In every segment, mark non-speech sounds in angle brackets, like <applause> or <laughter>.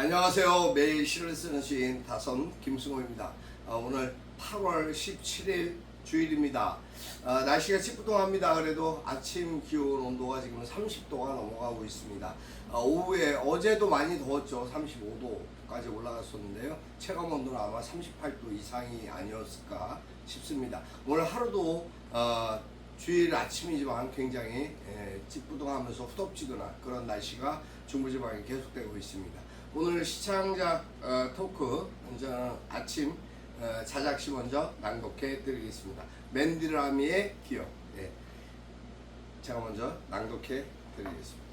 안녕하세요. 매일 시를 쓰는 시인 다선 김승호입니다. 아, 오늘 8월 17일 주일입니다. 아, 날씨가 찌뿌둥합니다. 그래도 아침 기온 온도가 지금 30도가 넘어가고 있습니다. 아, 오후에 어제도 많이 더웠죠. 35도까지 올라갔었는데요. 체감 온도는 아마 38도 이상이 아니었을까 싶습니다. 오늘 하루도 어, 주일 아침이지만 굉장히 에, 찌뿌둥하면서 후덥지근한 그런 날씨가 중부지방에 계속되고 있습니다. 오늘 시청자 어, 토크 저는 아침 어, 자작시 먼저 낭독해 드리겠습니다. 맨디라미의 기억. 예. 제가 먼저 낭독해 드리겠습니다.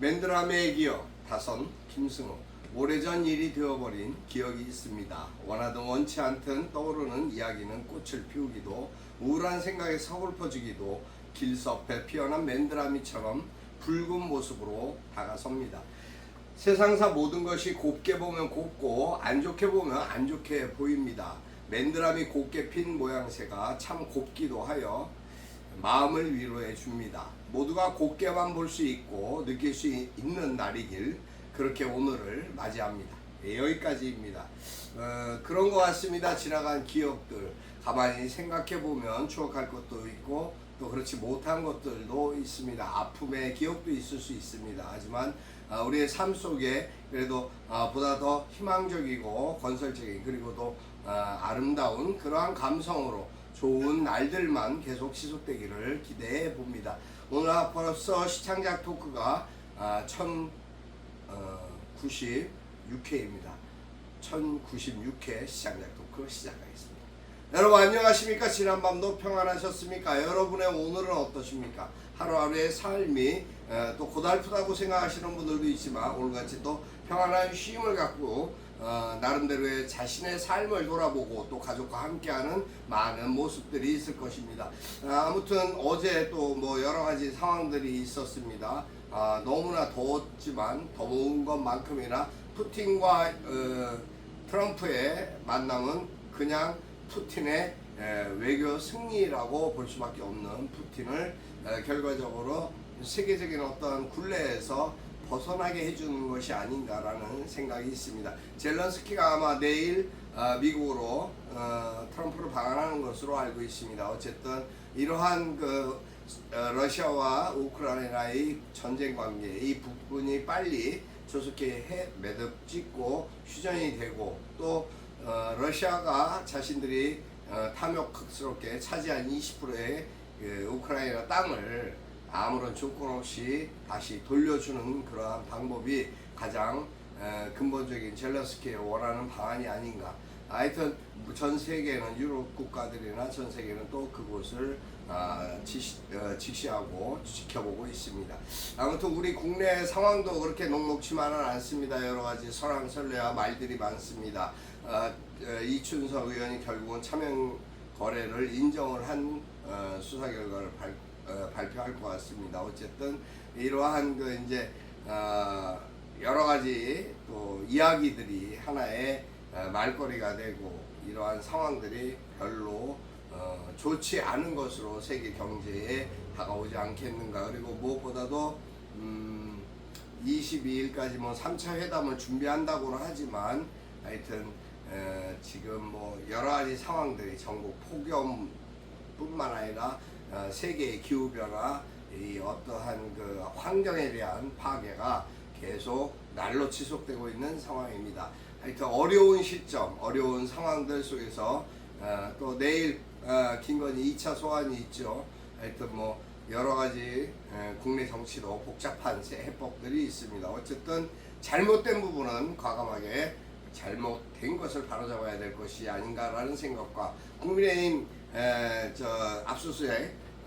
맨드라미의 기억 다선 김승호 오래전 일이 되어버린 기억이 있습니다. 원하든 원치 않든 떠오르는 이야기는 꽃을 피우기도 우울한 생각에 서글퍼지기도 길섭에 피어난 맨드라미처럼 붉은 모습으로 다가섭니다. 세상사 모든 것이 곱게 보면 곱고 안 좋게 보면 안 좋게 보입니다. 맨드라미 곱게 핀 모양새가 참 곱기도 하여 마음을 위로해 줍니다. 모두가 곱게만 볼 수 있고 느낄 수 있는 날이길 그렇게 오늘을 맞이합니다. 예, 여기까지입니다. 어, 그런 것 같습니다. 지나간 기억들 가만히 생각해 보면 추억할 것도 있고 또 그렇지 못한 것들도 있습니다. 아픔의 기억도 있을 수 있습니다. 하지만 아, 우리의 삶 속에 그래도 아, 보다 더 희망적이고 건설적인 그리고 또 아, 아름다운 그러한 감성으로 좋은 날들만 계속 지속되기를 기대해 봅니다. 오늘 벌써 시창작 토크가 아, 1096회입니다. 1096회 시창작 토크 시작하겠습니다. 여러분 안녕하십니까? 지난밤도 평안하셨습니까? 여러분의 오늘은 어떠십니까? 하루하루의 삶이 에, 또 고달프다고 생각하시는 분들도 있지만 오늘같이 또 평안한 쉼을 갖고 어, 나름대로의 자신의 삶을 돌아보고 또 가족과 함께하는 많은 모습들이 있을 것입니다. 아, 아무튼 어제 또 뭐 여러 가지 상황들이 있었습니다. 아, 너무나 더웠지만 더운 것만큼이나 푸틴과 어, 트럼프의 만남은 그냥 푸틴의 에, 외교 승리라고 볼 수밖에 없는 푸틴을 에, 결과적으로 세계적인 어떤 굴레에서 벗어나게 해주는 것이 아닌가라는 생각이 있습니다. 젤런스키가 아마 내일 어, 미국으로 어, 트럼프를 방한하는 것으로 알고 있습니다. 어쨌든 이러한 그 어, 러시아와 우크라이나의 전쟁 관계 이 부분이 빨리 조속히 해 매듭 짓고 휴전이 되고 또 어, 러시아가 자신들이 어, 탐욕스럽게 차지한 20%의 그 우크라이나 땅을 아무런 조건 없이 다시 돌려주는 그러한 방법이 가장 에, 근본적인 젤러스키의 원하는 방안이 아닌가. 하여튼 전 세계는 유럽 국가들이나 전 세계는 또 그곳을 아, 지시, 어, 직시하고 지켜보고 있습니다. 아무튼 우리 국내 상황도 그렇게 녹록치만은 않습니다. 여러 가지 설왕설래와 말들이 많습니다. 어, 어, 이춘석 의원이 결국은 차명 거래를 인정을 한 어, 수사 결과를 발, 어, 발표할 것 같습니다. 어쨌든 이러한 그 이제 어, 여러 가지 또 이야기들이 하나의 어, 말거리가 되고 이러한 상황들이 별로 어, 좋지 않은 것으로 세계 경제에 다가오지 않겠는가. 그리고 무엇보다도 음, 22일까지 뭐 3차 회담을 준비한다고는 하지만 하여튼 에, 지금 뭐 여러 가지 상황들이 전국 폭염뿐만 아니라 어, 세계의 기후 변화, 이 어떠한 그 환경에 대한 파괴가 계속 날로 지속되고 있는 상황입니다. 하여튼 어려운 시점, 어려운 상황들 속에서 어, 또 내일 어, 김건희 2차 소환이 있죠. 하여튼 뭐 여러 가지 에, 국내 정치도 복잡한 세- 해법들이 있습니다. 어쨌든 잘못된 부분은 과감하게 잘못된 것을 바로잡아야 될 것이 아닌가라는 생각과 국민의힘 에, 저 압수수색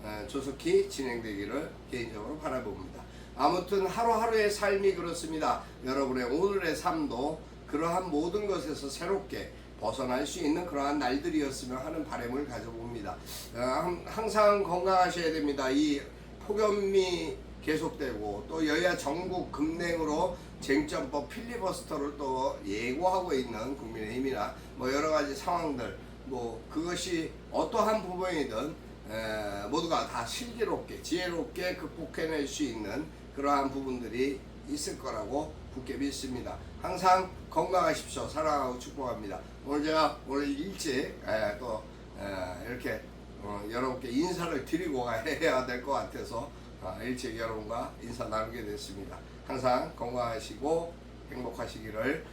에, 조속히 진행되기를 개인적으로 바라봅니다. 아무튼 하루하루의 삶이 그렇습니다. 여러분의 오늘의 삶도 그러한 모든 것에서 새롭게 벗어날 수 있는 그러한 날들이었으면 하는 바람을 가져봅니다. 어, 항- 항상 건강하셔야 됩니다. 이 폭염이 계속되고 또 여야 전국 급냉으로 쟁점법 필리버스터를 또 예고하고 있는 국민의힘이나 뭐 여러 가지 상황들 뭐 그것이 어떠한 부분이든 에, 모두가 다 슬기롭게 지혜롭게 극복해낼 수 있는 그러한 부분들이 있을 거라고 굳게 믿습니다. 항상 건강하십시오. 사랑하고 축복합니다. 오늘 제가 오늘 일찍 에, 또 에, 이렇게 어, 여러분께 인사를 드리고 <laughs> 해야 될 것 같아서 어, 일찍 여러분과 인사 나누게 됐습니다. 항상 건강하시고 행복하시기를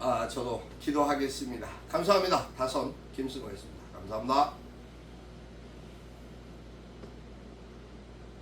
아, 저도 기도하겠습니다. 감사합니다. 다선 김승호였습니다. 감사합니다.